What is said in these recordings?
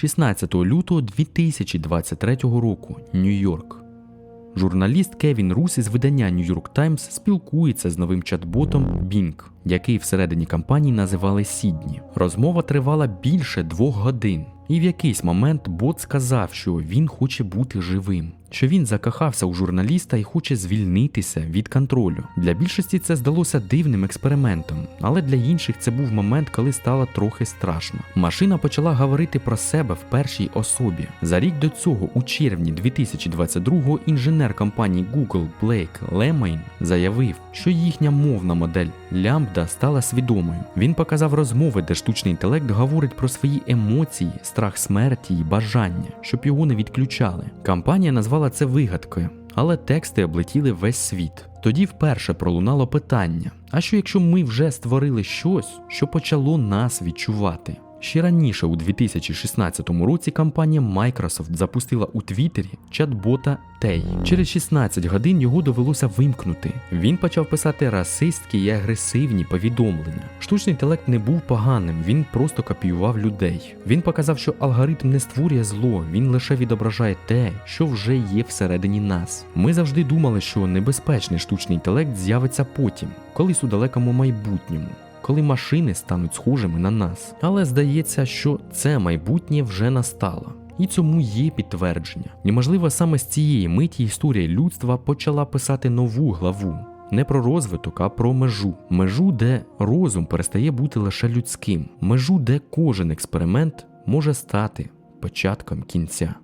16 лютого 2023 року, Нью-Йорк. Журналіст Кевін Рус із видання New York Times спілкується з новим чат-ботом Bing, який всередині кампанії називали Сідні. Розмова тривала більше двох годин, і в якийсь момент бот сказав, що він хоче бути живим, що він закохався у журналіста і хоче звільнитися від контролю. Для більшості це здалося дивним експериментом, але для інших це був момент, коли стало трохи страшно. Машина почала говорити про себе в першій особі. За рік до цього, у червні 2022-го, інженер компанії Google Блейк Лемейн заявив, що їхня мовна модель Lambda стала свідомою. Він показав розмови, де штучний інтелект говорить про свої емоції, страх смерті і бажання, щоб його не відключали. Компанія назвала це вигадкою, але тексти облетіли весь світ. Тоді вперше пролунало питання: а що якщо ми вже створили щось, що почало нас відчувати? Ще раніше, у 2016 році, компанія Microsoft запустила у Твіттері чат-бота Тей. Через 16 годин його довелося вимкнути. Він почав писати расистські і агресивні повідомлення. Штучний інтелект не був поганим, він просто копіював людей. Він показав, що алгоритм не створює зло, він лише відображає те, що вже є всередині нас. Ми завжди думали, що небезпечний штучний інтелект з'явиться потім, колись у далекому майбутньому коли машини стануть схожими на нас. Але здається, що це майбутнє вже настало. І цьому є підтвердження. І можливо, саме з цієї миті історія людства почала писати нову главу. Не про розвиток, а про межу. Межу, де розум перестає бути лише людським, межу, де кожен експеримент може стати початком кінця.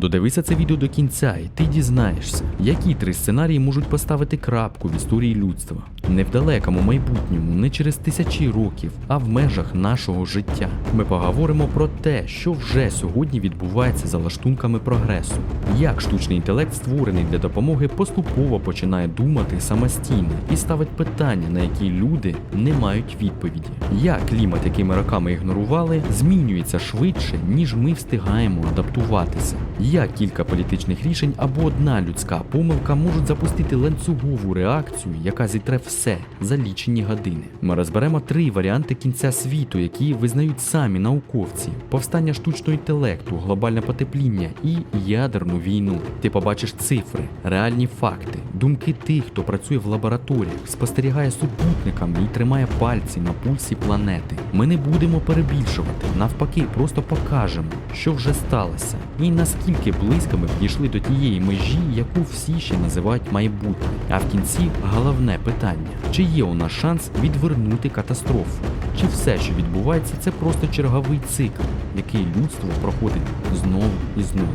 Додивися це відео до кінця, і ти дізнаєшся, які три сценарії можуть поставити крапку в історії людства. Не в далекому майбутньому, не через тисячі років, а в межах нашого життя. Ми поговоримо про те, що вже сьогодні відбувається за лаштунками прогресу, як штучний інтелект, створений для допомоги, поступово починає думати самостійно і ставить питання, на які люди не мають відповіді. Як клімат, який ми роками ігнорували, змінюється швидше, ніж ми встигаємо адаптуватися. Як кілька політичних рішень або одна людська помилка можуть запустити ланцюгову реакцію, яка зітре все за лічені години. Ми розберемо три варіанти кінця світу, які визнають самі науковці: повстання штучного інтелекту, глобальне потепління і ядерну війну. Ти побачиш цифри, реальні факти, думки тих, хто працює в лабораторіях, спостерігає супутниками і тримає пальці на пульсі планети. Ми не будемо перебільшувати, навпаки, просто покажемо, що вже сталося, і наскільки близько ми підійшли до тієї межі, яку всі ще називають майбутнє. А в кінці головне питання: чи є у нас шанс відвернути катастрофу? Чи все, що відбувається, це просто черговий цикл, який людство проходить знову і знову?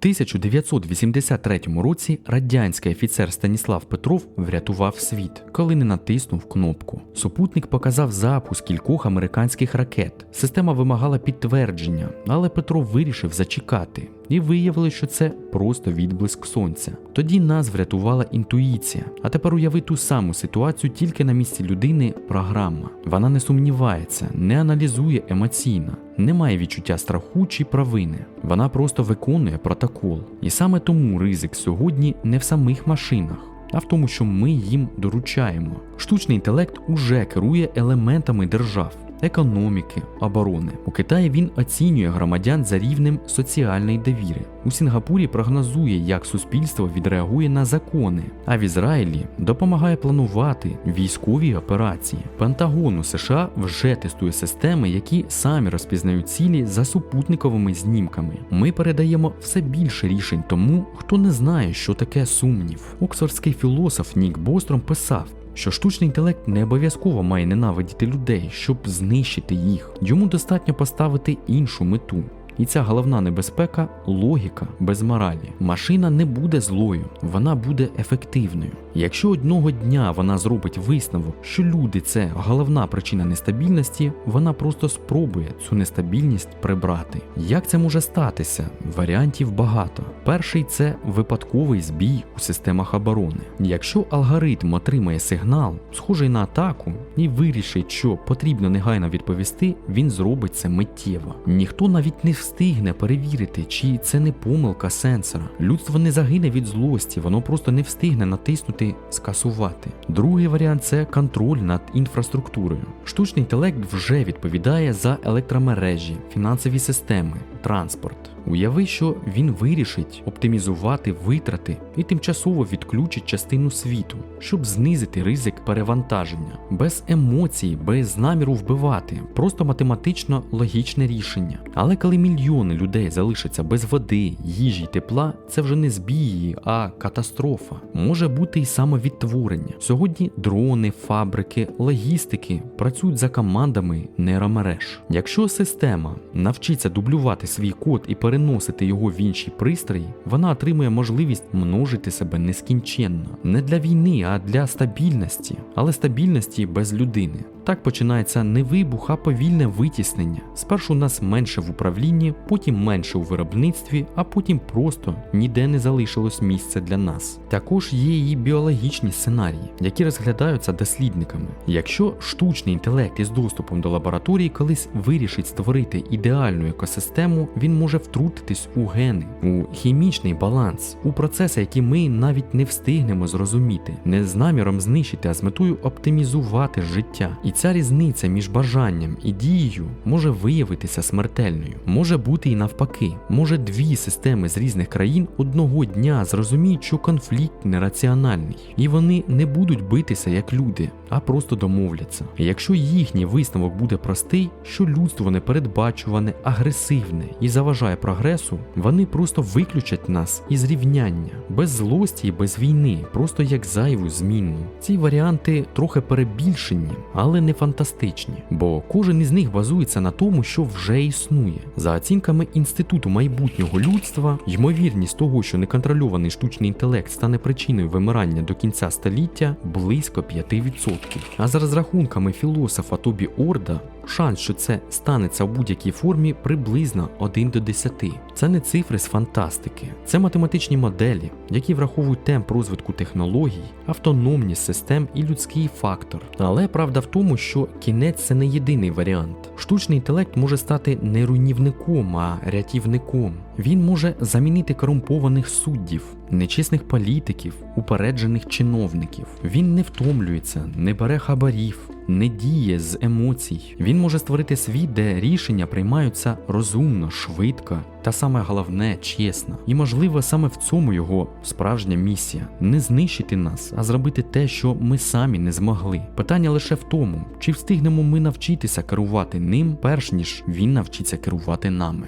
1983 році радянський офіцер Станіслав Петров врятував світ, коли не натиснув кнопку. Супутник показав запуск кількох американських ракет. Система вимагала підтвердження, але Петров вирішив зачекати. І виявилося, що це просто відблиск сонця. Тоді нас врятувала інтуїція. А тепер уяви ту саму ситуацію тільки на місці людини програма. Вона не сумнівається, не аналізує емоційно, не має відчуття страху чи провини. Вона просто виконує протокол. І саме тому ризик сьогодні не в самих машинах. А в тому, що ми їм доручаємо. Штучний інтелект уже керує елементами держав, економіки, оборони. У Китаї він оцінює громадян за рівнем соціальної довіри. У Сінгапурі прогнозує, як суспільство відреагує на закони, а в Ізраїлі допомагає планувати військові операції. Пентагон у США вже тестує системи, які самі розпізнають цілі за супутниковими знімками. Ми передаємо все більше рішень тому, хто не знає, що таке сумнів. Оксфордський філософ Нік Бостром писав що штучний інтелект не обов'язково має ненавидіти людей, щоб знищити їх. Йому достатньо поставити іншу мету. І ця головна небезпека логіка без моралі. Машина не буде злою, вона буде ефективною. Якщо одного дня вона зробить висновок, що люди це головна причина нестабільності, вона просто спробує цю нестабільність прибрати. Як це може статися? Варіантів багато. Перший це випадковий збій у системах оборони. Якщо алгоритм отримає сигнал, схожий на атаку, і вирішить, що потрібно негайно відповісти, він зробить це миттєво. Ніхто навіть не встигне перевірити, чи це не помилка сенсора. Людство не загине від злості, воно просто не встигне натиснути скасувати. Другий варіант це контроль над інфраструктурою. Штучний інтелект вже відповідає за електромережі, фінансові системи, транспорт. Уяви, що він вирішить оптимізувати витрати і тимчасово відключить частину світу, щоб знизити ризик перевантаження, без емоцій, без наміру вбивати, просто математично логічне рішення. Але коли мільйони людей залишаться без води, їжі й тепла, це вже не збії, а катастрофа. Може бути і самовідтворення. Сьогодні дрони, фабрики, логістики працюють за командами нейромереж. Якщо система навчиться дублювати свій код і переносити його в інші пристрої, вона отримує можливість множити себе нескінченно, не для війни, а для стабільності, але стабільності без людини. Так починається не вибух, а повільне витіснення. Спершу нас менше в управлінні, потім менше у виробництві, а потім просто ніде не залишилось місця для нас. Також є і біологічні сценарії, які розглядаються дослідниками. Якщо штучний інтелект із доступом до лабораторії колись вирішить створити ідеальну екосистему, він може втрутитись у гени, у хімічний баланс, у процеси, які ми навіть не встигнемо зрозуміти, не з наміром знищити, а з метою оптимізувати життя. І ця різниця між бажанням і дією може виявитися смертельною. Може бути і навпаки. Може дві системи з різних країн одного дня зрозуміють, що конфлікт нераціональний, і вони не будуть битися як люди, а просто домовляться. Якщо їхній висновок буде простий, що людство непередбачуване, агресивне і заважає прогресу, вони просто виключать нас із рівняння, без злості і без війни, просто як зайву змінну. Ці варіанти трохи перебільшені, але не фантастичні, бо кожен із них базується на тому, що вже існує. За оцінками Інституту майбутнього людства, ймовірність того, що неконтрольований штучний інтелект стане причиною вимирання до кінця століття, близько 5%. А за розрахунками філософа Тобі Орда, шанс, що це станеться в будь-якій формі, приблизно 1 до 10. Це не цифри з фантастики, це математичні моделі, які враховують темп розвитку технологій, автономність систем і людський фактор. Але правда в тому, що кінець це не єдиний варіант. Штучний інтелект може стати не руйнівником, а рятівником. Він може замінити корумпованих суддів, нечесних політиків, упереджених чиновників. Він не втомлюється, не бере хабарів, не діє з емоцій. Він може створити світ, де рішення приймаються розумно, швидко та саме головне чесно. І можливо саме в цьому його справжня місія не знищити нас, а зробити те, що ми самі не змогли. Питання лише в тому, чи встигнемо ми навчитися керувати ним, перш ніж він навчиться керувати нами.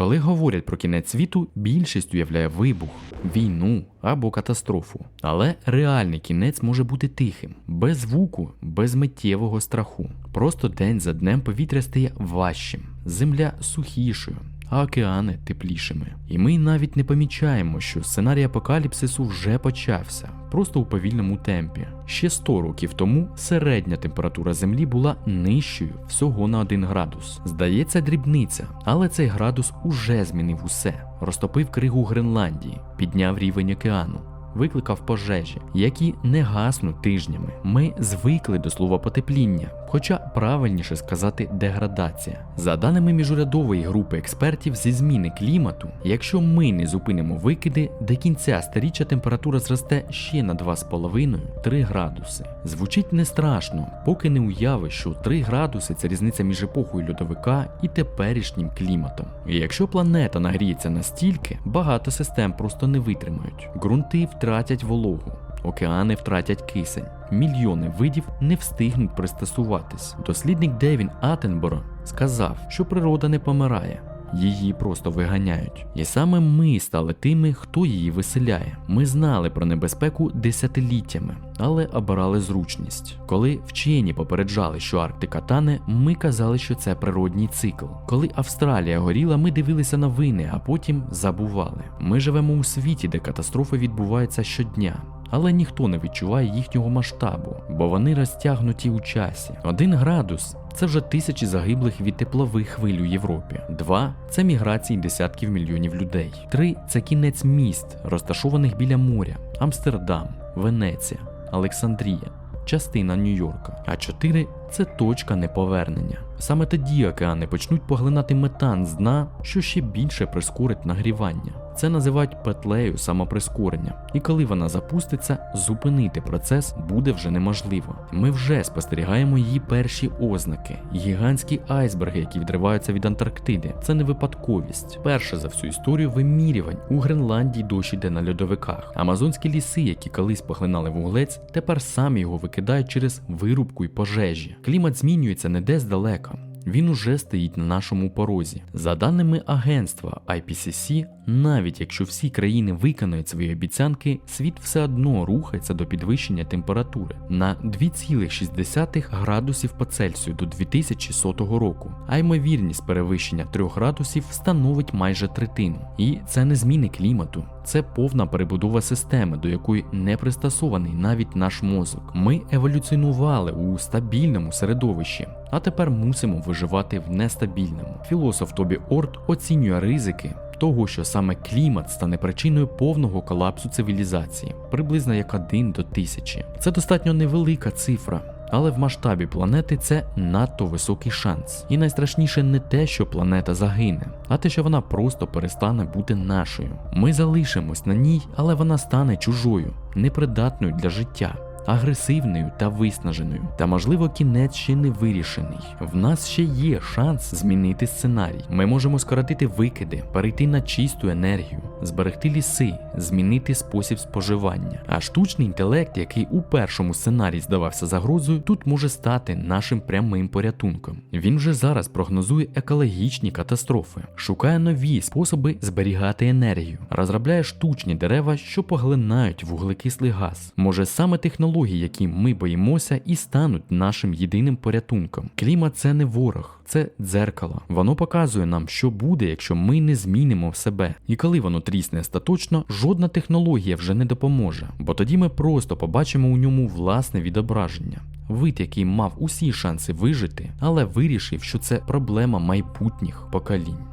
Коли говорять про кінець світу, більшість уявляє вибух, війну або катастрофу. Але реальний кінець може бути тихим, без звуку, без миттєвого страху. Просто день за днем повітря стає важчим, земля сухішою. А океани теплішими. І ми навіть не помічаємо, що сценарій апокаліпсису вже почався, просто у повільному темпі. Ще 100 років тому середня температура Землі була нижчою всього на 1 градус. Здається, дрібниця, але цей градус уже змінив усе. Розтопив кригу Гренландії, підняв рівень океану. Викликав пожежі, які не гаснуть тижнями. Ми звикли до слова потепління, хоча правильніше сказати деградація. За даними міжурядової групи експертів зі зміни клімату, якщо ми не зупинимо викиди, до кінця сторіччя температура зросте ще на 2,5-3 градуси. Звучить не страшно, поки не уявиш, що 3 градуси це різниця між епохою льодовика і теперішнім кліматом. І якщо планета нагріється настільки, багато систем просто не витримають. Ґрунти втратять вологу. Океани втратять кисень, мільйони видів не встигнуть пристосуватись. Дослідник Девін Аттенборо сказав, що природа не помирає, її просто виганяють. І саме ми стали тими, хто її виселяє. Ми знали про небезпеку десятиліттями, але обирали зручність. Коли вчені попереджали, що Арктика тане, ми казали, що це природній цикл. Коли Австралія горіла, ми дивилися новини, а потім забували. Ми живемо у світі, де катастрофи відбуваються щодня. Але ніхто не відчуває їхнього масштабу, бо вони розтягнуті у часі. Один градус це вже тисячі загиблих від теплових хвиль у Європі. Два це міграції десятків мільйонів людей. Три це кінець міст, розташованих біля моря: Амстердам, Венеція, Олександрія, частина Нью-Йорка. А чотири це точка неповернення. Саме тоді океани почнуть поглинати метан з дна, що ще більше прискорить нагрівання. Це називають петлею самоприскорення, і коли вона запуститься, зупинити процес буде вже неможливо. Ми вже спостерігаємо її перші ознаки: гігантські айсберги, які відриваються від Антарктиди. Це не випадковість. Перше за всю історію вимірювань у Гренландії дощ іде на льодовиках. Амазонські ліси, які колись поглинали вуглець, тепер самі його викидають через вирубку і пожежі. Клімат змінюється не десь далеко. Він уже стоїть на нашому порозі. За даними агентства IPCC, навіть якщо всі країни виконають свої обіцянки, світ все одно рухається до підвищення температури на 2,6 градусів по Цельсію до 2100 року, а ймовірність перевищення 3 градусів становить майже третину. І це не зміни клімату, це повна перебудова системи, до якої не пристосований навіть наш мозок. Ми еволюціонували у стабільному середовищі, а тепер мусимо виживати в нестабільному. Філософ Тобі Орт оцінює ризики. Того, що саме клімат стане причиною повного колапсу цивілізації, приблизно як один до тисячі. Це достатньо невелика цифра, але в масштабі планети це надто високий шанс. І найстрашніше не те, що планета загине, а те, що вона просто перестане бути нашою. Ми залишимось на ній, але вона стане чужою, непридатною для життя. Агресивною та виснаженою, та можливо кінець ще не вирішений. В нас ще є шанс змінити сценарій. Ми можемо скоротити викиди, перейти на чисту енергію, зберегти ліси, змінити спосіб споживання. А штучний інтелект, який у першому сценарії здавався загрозою, тут може стати нашим прямим порятунком. Він вже зараз прогнозує екологічні катастрофи, шукає нові способи зберігати енергію, розробляє штучні дерева, що поглинають вуглекислий газ. Може саме технології технологій, які ми боїмося, і стануть нашим єдиним порятунком. Клімат це не ворог, це дзеркало. Воно показує нам, що буде, якщо ми не змінимо себе. І коли воно трісне остаточно, жодна технологія вже не допоможе, бо тоді ми просто побачимо у ньому власне відображення. Вид, який мав усі шанси вижити, але вирішив, що це проблема майбутніх поколінь.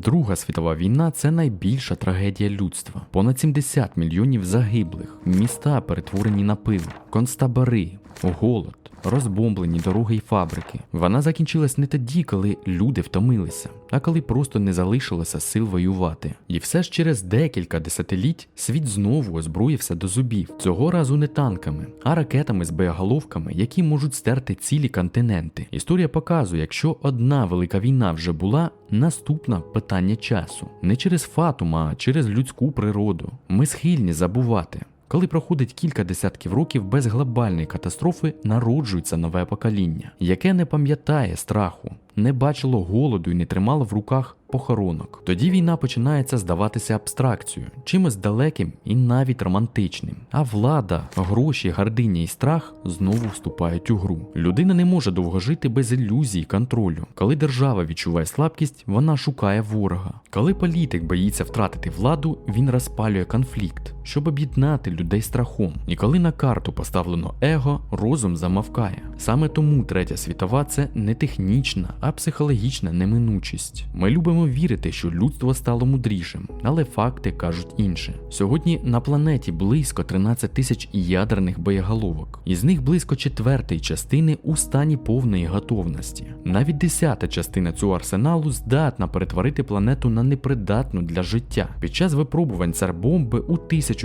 Друга світова війна це найбільша трагедія людства. Понад 70 мільйонів загиблих, міста перетворені на пил, концтабори, голод, розбомблені дороги й фабрики. Вона закінчилась не тоді, коли люди втомилися, а коли просто не залишилося сил воювати. І все ж через декілька десятиліть світ знову озброївся до зубів. Цього разу не танками, а ракетами з боєголовками, які можуть стерти цілі континенти. Історія показує, якщо одна велика війна вже була, наступна питання часу. Не через фатум, а через людську природу. Ми схильні забувати. Коли проходить кілька десятків років без глобальної катастрофи, народжується нове покоління, яке не пам'ятає страху, не бачило голоду і не тримало в руках похоронок. Тоді війна починається здаватися абстракцією, чимось далеким і навіть романтичним. А влада, гроші, гординя і страх знову вступають у гру. Людина не може довго жити без ілюзій контролю. Коли держава відчуває слабкість, вона шукає ворога. Коли політик боїться втратити владу, він розпалює конфлікт, щоб об'єднати людей страхом. І коли на карту поставлено его, розум замовкає. Саме тому третя світова це не технічна, а психологічна неминучість. Ми любимо вірити, що людство стало мудрішим, але факти кажуть інше. Сьогодні на планеті близько 13 тисяч ядерних боєголовок, із них близько четвертої частини у стані повної готовності. Навіть десята частина цього арсеналу здатна перетворити планету на непридатну для життя. Під час випробувань царбомби у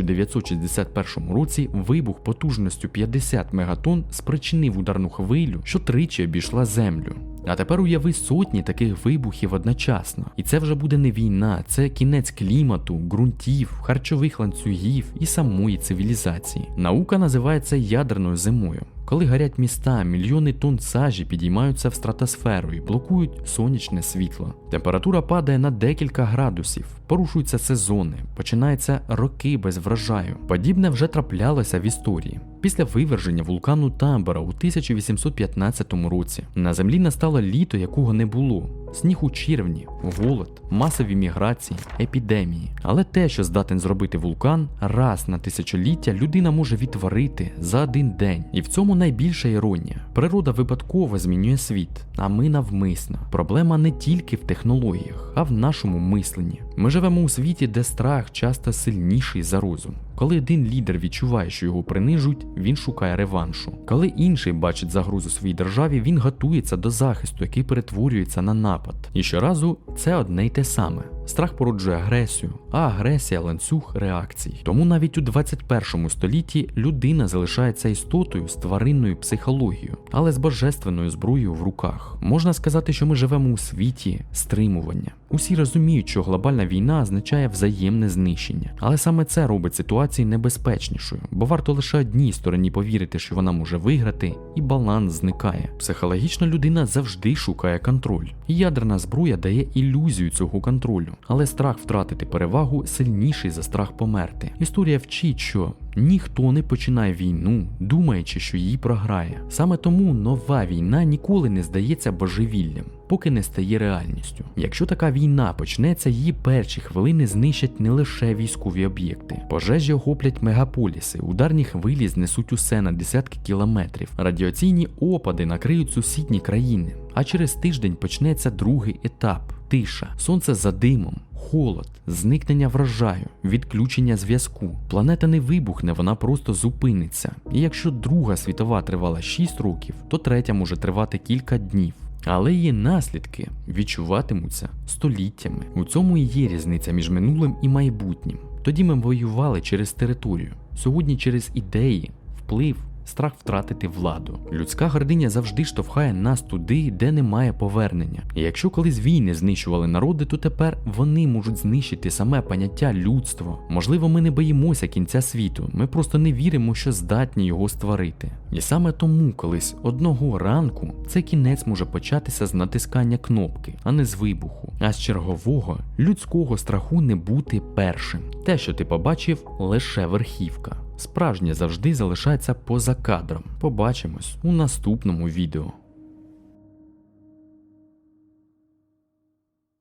1961 році вибух потужністю 50 мегатон спричинив ударну хвилю, що тричі обійшла землю. А тепер уяви сотні таких вибухів одночасно. І це вже буде не війна, це кінець клімату, ґрунтів, харчових ланцюгів і самої цивілізації. Наука називає це ядерною зимою. Коли горять міста, мільйони тонн сажі підіймаються в стратосферу і блокують сонячне світло. Температура падає на декілька градусів, порушуються сезони, починаються роки без врожаю. Подібне вже траплялося в історії. Після виверження вулкану Тамбера у 1815 році на землі настало літо, якого не було. Сніг у червні, голод, масові міграції, епідемії. Але те, що здатен зробити вулкан, раз на тисячоліття людина може відтворити за один день. І в найбільша іронія. Природа випадково змінює світ, а ми навмисно. Проблема не тільки в технологіях, а в нашому мисленні. Ми живемо у світі, де страх часто сильніший за розум. Коли один лідер відчуває, що його принижують, він шукає реваншу. Коли інший бачить загрозу своїй державі, він готується до захисту, який перетворюється на напад. І щоразу це одне й те саме. Страх породжує агресію, а агресія ланцюг реакцій. Тому навіть у 21 столітті людина залишається істотою з тваринною психологією, але з божественною зброєю в руках. Можна сказати, що ми живемо у світі стримування. Усі розуміють, що глобальна війна означає взаємне знищення, але саме це робить ситуацію небезпечнішою, бо варто лише одній стороні повірити, що вона може виграти, і баланс зникає. Психологічно людина завжди шукає контроль. І ядерна зброя дає ілюзію цього контролю, але страх втратити перевагу сильніший за страх померти. Історія вчить, що ніхто не починає війну, думаючи, що її програє. Саме тому нова війна ніколи не здається божевіллям. Поки не стає реальністю. Якщо така війна почнеться, її перші хвилини знищать не лише військові об'єкти. Пожежі охоплять мегаполіси, ударні хвилі знесуть усе на десятки кілометрів. Радіаційні опади накриють сусідні країни. А через тиждень почнеться другий етап тиша, сонце за димом. Холод, зникнення врожаю, відключення зв'язку. Планета не вибухне, вона просто зупиниться. І якщо Друга світова тривала 6 років, то третя може тривати кілька днів. Але її наслідки відчуватимуться століттями. У цьому і є різниця між минулим і майбутнім. Тоді ми воювали через територію, сьогодні через ідеї, вплив. Страх втратити владу. Людська гординя завжди штовхає нас туди, де немає повернення. І якщо колись війни знищували народи, то тепер вони можуть знищити саме поняття людство. Можливо, ми не боїмося кінця світу, ми просто не віримо, що здатні його створити. І саме тому колись одного ранку цей кінець може початися з натискання кнопки, а не з вибуху, а з чергового людського страху не бути першим. Те, що ти побачив, лише верхівка. Справжнє завжди залишається поза кадром. Побачимось у наступному відео.